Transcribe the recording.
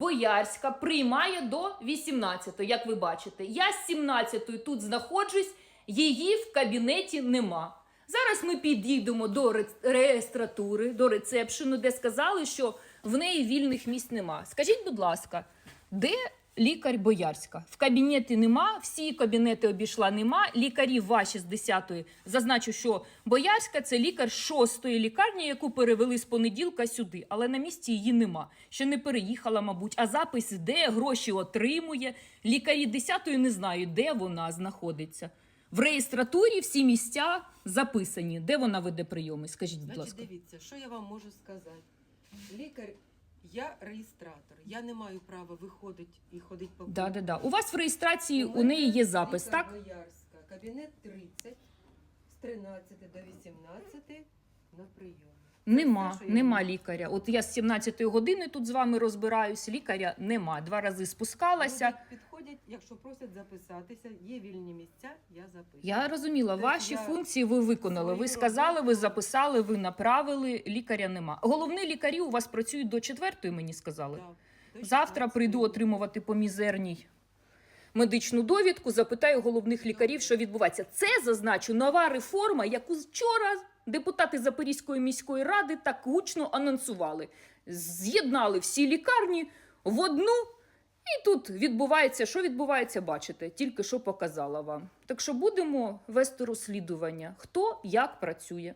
Боярська приймає до 18-ї, як ви бачите. Я з 17-ї тут знаходжусь, її в кабінеті нема. Зараз ми підійдемо до реєстратури, до рецепшену, де сказали, що в неї вільних місць нема. Скажіть, будь ласка, де лікар Боярська? В кабінеті нема, всі кабінети обійшла нема. Лікарі ваші з 10-ї. Зазначу, що Боярська це лікар 6-ї лікарні, яку перевели з понеділка сюди, але на місці її нема. Ще не переїхала, мабуть, а запис де, гроші отримує. Лікарі 10-ї не знають, де вона знаходиться. В реєстратурі всі місця записані. Де вона веде прийоми? Скажіть, будь Значить, ласка. дивіться, що я вам можу сказати. Лікар, я реєстратор, я не маю права виходити і ходити по Да, да, да. У вас в реєстрації у неї є запис, так? Боярська, кабінет 30, з 13 до 18 на прийом. Нема, все, що я нема лікаря. От я з 17 години тут з вами розбираюсь. Лікаря нема. Два рази спускалася. Люди підходять, якщо просять записатися, є вільні місця, я розуміла, ваші функції ви виконали. Ви сказали, ви записали, ви направили. Лікаря нема. Головні лікарі у вас працюють до четвертої, мені сказали. Завтра прийду отримувати по мізерній медичну довідку, запитаю головних лікарів, що відбувається. Це зазначу нова реформа, яку вчора депутати Запорізької міської ради так гучно анонсували. З'єднали всі лікарні в одну. І тут відбувається, що відбувається, бачите, тільки що показала вам. Так що будемо вести розслідування, хто як працює.